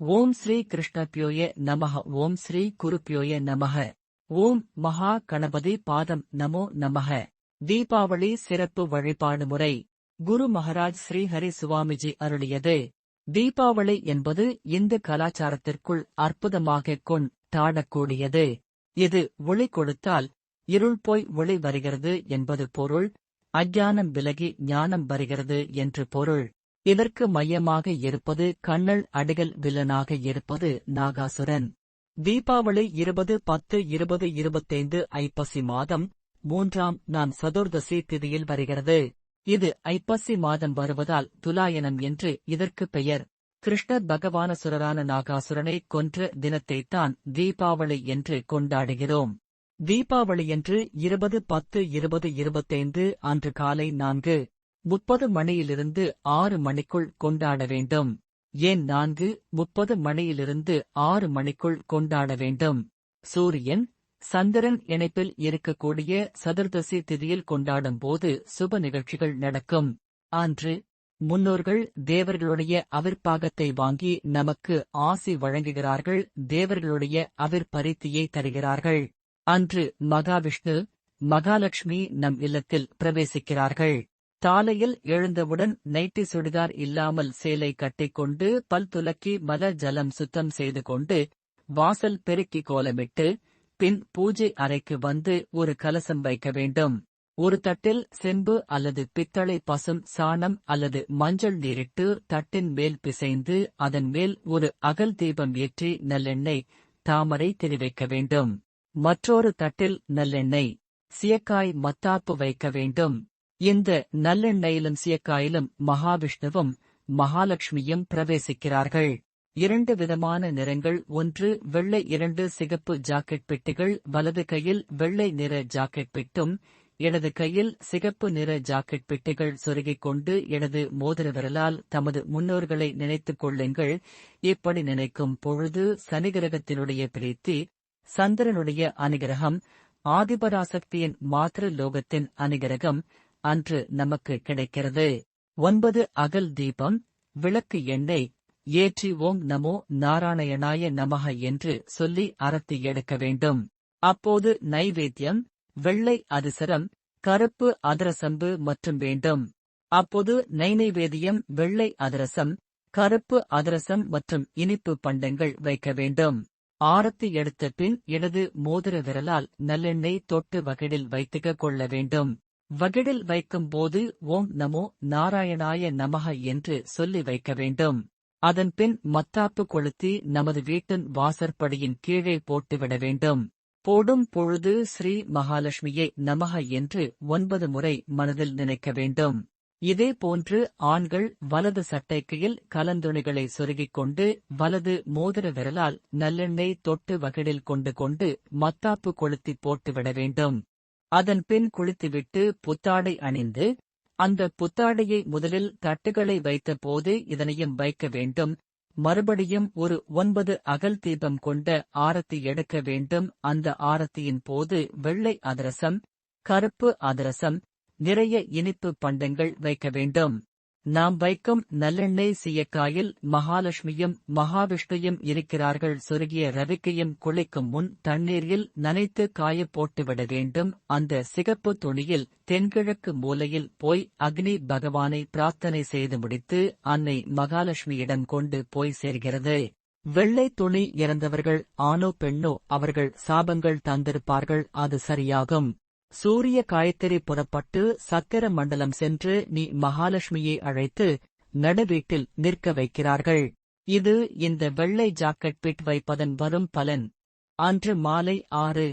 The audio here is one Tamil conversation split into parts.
ஓம் ஸ்ரீ கிருஷ்ணபியோய நமக ஓம் ஸ்ரீ குருப்பியோய நமக ஓம் மகா கணபதி பாதம் நமோ நமக தீபாவளி சிறப்பு வழிபாடு முறை. குரு மகாராஜ் ஸ்ரீஹரி சுவாமிஜி அருளியது. தீபாவளி என்பது இந்து கலாச்சாரத்திற்குள் அற்புதமாக கொண்டாடக்கூடியது இது ஒளி கொடுத்தால் இருள் போய் ஒளி வருகிறது என்பது பொருள். அஞ்ஞானம் விலகி ஞானம் வருகிறது என்று பொருள். இதற்கு மையமாக இருப்பது கண்ணல் அடிகள் வில்லனாக இருப்பது நாகாசுரன். தீபாவளி இருபது பத்து இருபது இருபத்தைந்து ஐப்பசி மாதம் மூன்றாம் நான் சதுர்தசி திதியில் வருகிறது. இது ஐப்பசி மாதம் வருவதால் துலாயனம் என்று இதற்கு பெயர். கிருஷ்ணர் பகவானசுரரான நாகாசுரனை கொன்ற தினத்தைத்தான் தீபாவளி என்று கொண்டாடுகிறோம். தீபாவளியன்று இருபது பத்து இருபது இருபத்தைந்து அன்று காலை நான்கு முப்பது மணியிலிருந்து ஆறு மணிக்குள் கொண்டாட வேண்டும். ஏன் நான்கு முப்பது மணியிலிருந்து ஆறு மணிக்குள் கொண்டாட வேண்டும். சூரியன் சந்திரன் இணைப்பில் இருக்கக்கூடிய சதுர்தசி திதியில் கொண்டாடும் போது சுப நிகழ்ச்சிகள் நடக்கும். அன்று முன்னோர்கள் தேவர்களுடைய அவிர்ப்பாகத்தை வாங்கி நமக்கு ஆசி வழங்குகிறார்கள் தேவர்களுடைய அவிர்பரித்தியை தருகிறார்கள். அன்று மகாவிஷ்ணு மகாலட்சுமி நம் இல்லத்தில் பிரவேசிக்கிறார்கள். தாலையில் எழுந்தவுடன் நைட்டி சுடிதார் இல்லாமல் சேலை கட்டிக்கொண்டு பல் துலக்கி மல ஜலம் சுத்தம் செய்து கொண்டு வாசல் பெருக்கி கோலமிட்டு பின் பூஜை அறைக்கு வந்து ஒரு கலசம் வைக்க வேண்டும். ஒரு தட்டில் செம்பு அல்லது பித்தளை பசும் சாணம் அல்லது மஞ்சள் நீரிட்டு தட்டின் மேல் பிசைந்து அதன் மேல் ஒரு அகல் தீபம் ஏற்றி நல்லெண்ணெய் தாமரை தெரிவிக்க வேண்டும். மற்றொரு தட்டில் நல்லெண்ணெய் சியக்காய் மத்தாப்பு வைக்க வேண்டும். இந்த நல்லெண்ணெயிலும் சியக்காயிலும் மகாவிஷ்ணுவும் மகாலட்சுமியும் பிரவேசிக்கிறார்கள். இரண்டு விதமான நிறங்கள் ஒன்று வெள்ளை இரண்டு சிகப்பு ஜாக்கெட் பெட்டிகள் வலது கையில் வெள்ளை நிற ஜாக்கெட் பெட்டும் இடது கையில் சிகப்பு நிற ஜாக்கெட் பெட்டிகள் சொருகிக் கொண்டு எனது மோதிர விரலால் தமது முன்னோர்களை நினைத்துக் கொள்ளுங்கள். இப்படி நினைக்கும் பொழுது சனிகிரகத்தினுடைய பிரீத்தி சந்திரனுடைய அனுகிரகம் ஆதிபராசக்தியின் மாத்திர லோகத்தின் அனுகிரகம் அன்று நமக்கு கிடைக்கிறது. ஒன்பது அகல் தீபம் விளக்கு எண்ணெய் ஏற்றி ஓம் நமோ நாராயணாய நமக என்று சொல்லி அரத்தி எடுக்க வேண்டும். அப்போது நைவேத்தியம் வெள்ளை அதிசரம் கருப்பு அதிரசம்பு மற்றும் வேண்டும். அப்போது நைநைவேதியம் வெள்ளை அதிரசம் கருப்பு அதிரசம் மற்றும் இனிப்பு பண்டங்கள் வைக்க வேண்டும். ஆரத்தி எடுத்த பின் இடது மோதிர விரலால் நல்லெண்ணெய் தொட்டு வகையில் வைத்துக்க கொள்ள வேண்டும். வகிடில் வைக்கும்போது ஓம் நமோ நாராயணாய நமக என்று சொல்லி வைக்க வேண்டும். அதன்பின் மத்தாப்பு கொளுத்தி நமது வீட்டின் வாசற்படியின் கீழே போட்டுவிட வேண்டும். போடும் பொழுது ஸ்ரீ மகாலட்சுமியை நமக என்று ஒன்பது முறை மனதில் நினைக்க வேண்டும். இதே போன்று ஆண்கள் வலது சட்டைக்கையில் கலந்துணிகளை சொருகிக் கொண்டு வலது மோதிர விரலால் நல்லெண்ணெய் தொட்டு வகிடில் கொண்டு கொண்டு மத்தாப்பு கொளுத்தி போட்டுவிட வேண்டும். அதன் பின் குளித்துவிட்டு புத்தாடை அணிந்து அந்த புத்தாடையை முதலில் தட்டுகளை வைத்த போது இதனையும் வைக்க வேண்டும். மறுபடியும் ஒரு ஒன்பது அகல் தீபம் கொண்ட ஆரத்தி எடுக்க வேண்டும். அந்த ஆரத்தியின் போது வெள்ளை அதிரசம் கருப்பு அதிரசம் நிறைய இனிப்பு பண்டங்கள் வைக்க வேண்டும். நாம் வைக்கும் நல்லெண்ணெய் சீயக்காயில் மகாலட்சுமியும் மகாவிஷ்ணுயும் இருக்கிறார்கள். சொருகிய ரவிக்கையும் குளிக்கும் முன் தண்ணீரில் நனைத்து காய போட்டுவிட வேண்டும். அந்த சிகப்பு துணியில் தென்கிழக்கு மூலையில் போய் அக்னி பகவானை பிரார்த்தனை செய்து முடித்து அன்னை மகாலட்சுமியிடம் கொண்டு போய் சேர்கிறது. வெள்ளை துணி இறந்தவர்கள் ஆணோ பெண்ணோ அவர்கள் சாபங்கள் தந்திருப்பார்கள். அது சரியாகும். சூரிய காயத்திரி புறப்பட்டு சக்கர மண்டலம் சென்று நீ மகாலட்சுமியை அழைத்து நடுவீட்டில் நிற்க வைக்கிறார்கள். இது இந்த வெள்ளை ஜாக்கெட் பிட் வைப்பதன் வரும் பலன். அன்று மாலை ஆறு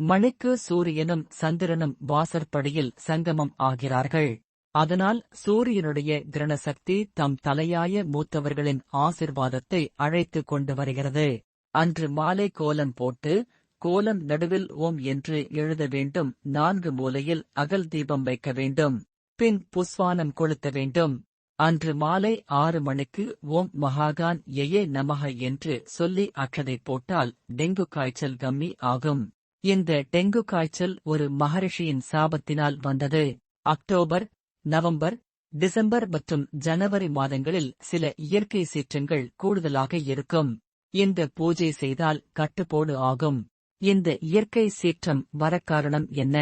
மணிக்கு சூரியனும் சந்திரனும் வாசற்படியில் சங்கமம் ஆகிறார்கள். அதனால் சூரியனுடைய கிரணசக்தி தம் தலையாய மூத்தவர்களின் ஆசிர்வாதத்தை அழைத்துக் கொண்டு வருகிறது. அன்று மாலை கோலம் போட்டு கோலம் நடுவில் ஓம் என்று எழுத வேண்டும். நான்கு மூலையில் அகல் தீபம் வைக்க வேண்டும். பின் புஸ்வானம் கொளுத்த வேண்டும். அன்று மாலை ஆறு மணிக்கு ஓம் மகாகான் எயே நமக என்று சொல்லி அற்றதை போட்டால் டெங்கு காய்ச்சல் கம்மி ஆகும். இந்த டெங்கு காய்ச்சல் ஒரு மகரிஷியின் சாபத்தினால் வந்தது. அக்டோபர் நவம்பர் டிசம்பர் மற்றும் ஜனவரி மாதங்களில் சில இயற்கை சீற்றங்கள் கூடுதலாக இருக்கும். இந்த பூஜை செய்தால் கட்டுப்போடு ஆகும். இந்த இயற்கை சீற்றம் வர காரணம் என்ன?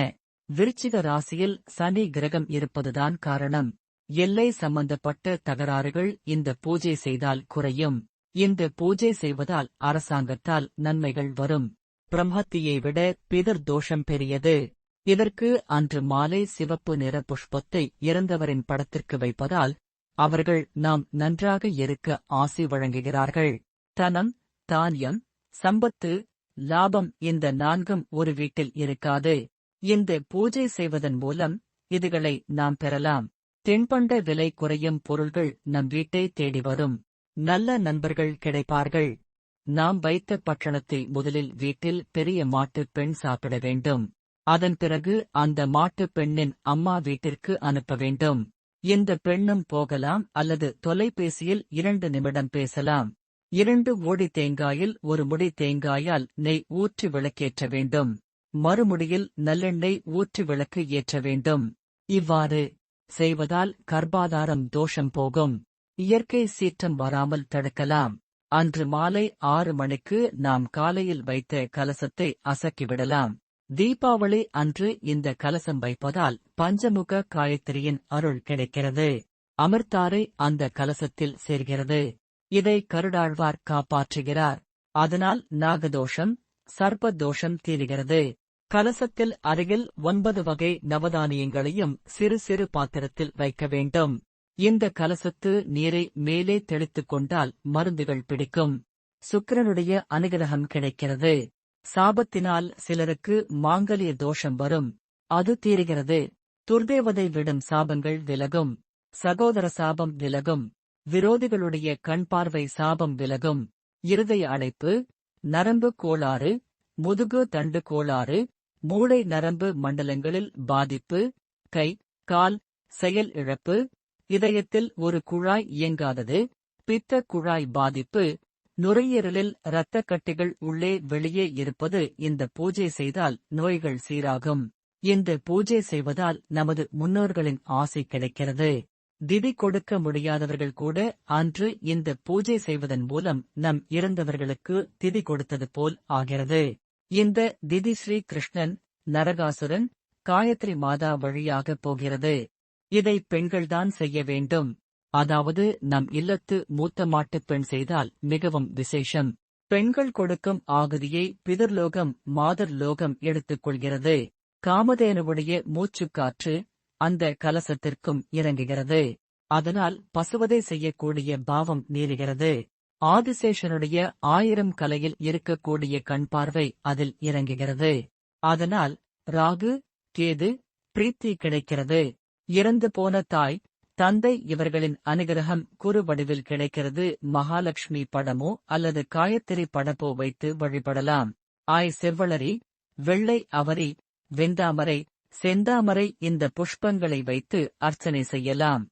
விருச்சிக ராசியில் சனி கிரகம் இருப்பதுதான் காரணம். எல்லை சம்பந்தப்பட்ட தகராறுகள் இந்த பூஜை செய்தால் குறையும். இந்த பூஜை செய்வதால் அரசாங்கத்தால் நன்மைகள் வரும். பிரம்மத்தியை விட பிதர் தோஷம் பெரியது. இதற்கு அன்று மாலை சிவப்பு நிற புஷ்பத்தை இறந்தவரின் படத்திற்கு வைப்பதால் அவர்கள் நாம் நன்றாக இருக்க ஆசி வழங்குகிறார்கள். தனம் தானியம் சம்பத்து லாபம் இந்த நான்கும் ஒரு வீட்டில் இருக்காது. இந்த பூஜை செய்வதன் மூலம் இதுகளை நாம் பெறலாம். தென்பண்ட விலை குறையும் பொருள்கள் நம் வீட்டை தேடி வரும். நல்ல நண்பர்கள் கிடைப்பார்கள். நாம் வைத்த பட்டணத்தை முதலில் வீட்டில் பெரிய மாட்டுப் பெண் சாப்பிட வேண்டும். அதன் பிறகு அந்த மாட்டுப் பெண்ணின் அம்மா வீட்டிற்கு அனுப்ப வேண்டும். இந்த பெண்ணும் போகலாம் அல்லது தொலைபேசியில் இரண்டு நிமிடம் பேசலாம். இரண்டு ஓடி தேங்காயில் ஒரு முடி தேங்காயால் நெய் ஊற்றி விளக்கேற்ற வேண்டும். மறுமுடியில் நல்லெண்ணெய் ஊற்றி விளக்கு ஏற்ற வேண்டும். இவ்வாறு செய்வதால் கர்ப்பாதாரம் தோஷம் போகும். இயற்கை சீற்றம் வராமல் தடுக்கலாம். அன்று மாலை ஆறு மணிக்கு நாம் காலையில் வைத்த கலசத்தை அசக்கிவிடலாம். தீபாவளி அன்று இந்த கலசம் வைப்பதால் பஞ்சமுக காயத்ரியின் அருள் கிடைக்கிறது. அமிர்தாரை அந்த கலசத்தில் சேர்கிறது. இதை கருடாழ்வார் காப்பாற்றுகிறார். அதனால் நாகதோஷம் சர்ப்பதோஷம் தீருகிறது. கலசத்தில் அருகில் ஒன்பது வகை நவதானியங்களையும் சிறு சிறு பாத்திரத்தில் வைக்க வேண்டும். இந்த கலசத்து நீரை மேலே தெளித்துக் கொண்டால் மருந்துகள் பிடிக்கும். சுக்கிரனுடைய அனுகிரகம் கிடைக்கிறது. சாபத்தினால் சிலருக்கு மாங்கலிய தோஷம் வரும். அது தீருகிறது. துர்தேவதை விடும் சாபங்கள் விலகும். சகோதர சாபம் விலகும். விரோதிகளுடைய கண் பார்வை சாபம் விலகும். இருதய அடைப்பு நரம்பு கோளாறு முதுகு தண்டு கோளாறு மூளை நரம்பு மண்டலங்களில் பாதிப்பு கை கால் செயல் இழப்பு இதயத்தில் ஒரு குழாய் இயங்காதது பித்த குழாய் பாதிப்பு நுரையீரலில் இரத்த கட்டிகள் உள்ளே வெளியே இருப்பது இந்த பூஜை செய்தால் நோய்கள் சீராகும். இந்த பூஜை செய்வதால் நமது முன்னோர்களின் ஆசை கிடைக்கிறது. திதி கொடுக்க முடியாதவர்கள் கூட அன்று இந்த பூஜை செய்வதன் மூலம் நம் இறந்தவர்களுக்கு திதி கொடுத்தது போல் ஆகிறது. இந்த திதி ஸ்ரீ கிருஷ்ணன் நரகாசுரன் காயத்ரி மாதா வழியாக போகிறது. இதை பெண்கள்தான் செய்ய வேண்டும். அதாவது நம் இல்லத்து மூத்த மாட்டுப் பெண் செய்தால் மிகவும் விசேஷம். பெண்கள் கொடுக்கும் ஆகுதியை பிதர்லோகம் மாதர் லோகம் எடுத்துக் கொள்கிறது. காமதேனுடைய மூச்சுக்காற்று அந்த கலசத்திற்கும் இறங்குகிறது. அதனால் பசுவதை செய்யக்கூடிய பாவம் நீருகிறது ஆதிசேஷனுடைய ஆயிரம் கலையில் இருக்கக்கூடிய கண் பார்வை அதில் இறங்குகிறது. அதனால் ராகு கேது பிரீத்தி கிடைக்கிறது. இறந்து போன தாய் தந்தை இவர்களின் அனுகிரகம் குறு வடிவில் கிடைக்கிறது. மகாலட்சுமி படமோ அல்லது காயத்திரி படப்போ வைத்து வழிபடலாம். ஆய் செவ்வளரி வெள்ளை அவரி வெந்தாமரை செந்தாமரை இந்த புஷ்பங்களை வைத்து அர்ச்சனை செய்யலாம்.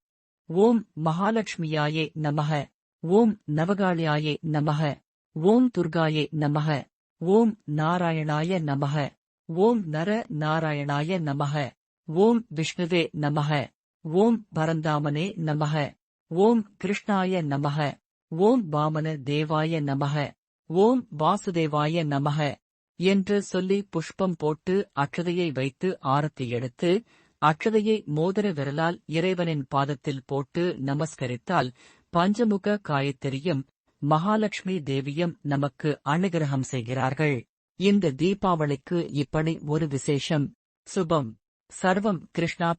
ஓம் மகாலட்சுமியாயே நமக. ஓம் நவகாளியாயே நமக. ஓம் துர்காயே நமக. ஓம் நாராயணாய நமக. ஓம் நர நாராயணாய நமக. ஓம் விஷ்ணுவே நமக. ஓம் பரந்தாமனே நமக. ஓம் கிருஷ்ணாய நமக. ஓம் வாமன தேவாய நமக. ஓம் வாசுதேவாய நமக. என்று சொல்லி புஷ்பம் போட்டு அக்ஷதையை வைத்து ஆரத்தி எடுத்து அக்ஷதையை மோதிர விரலால் இறைவனின் பாதத்தில் போட்டு நமஸ்கரித்தால் பஞ்சமுக காயத்திரியும் மகாலட்சுமி தேவியும் நமக்கு அனுகிரகம் செய்கிறார்கள். இந்த தீபாவளிக்கு இப்படி ஒரு விசேஷம். சுபம். சர்வம் கிருஷ்ணா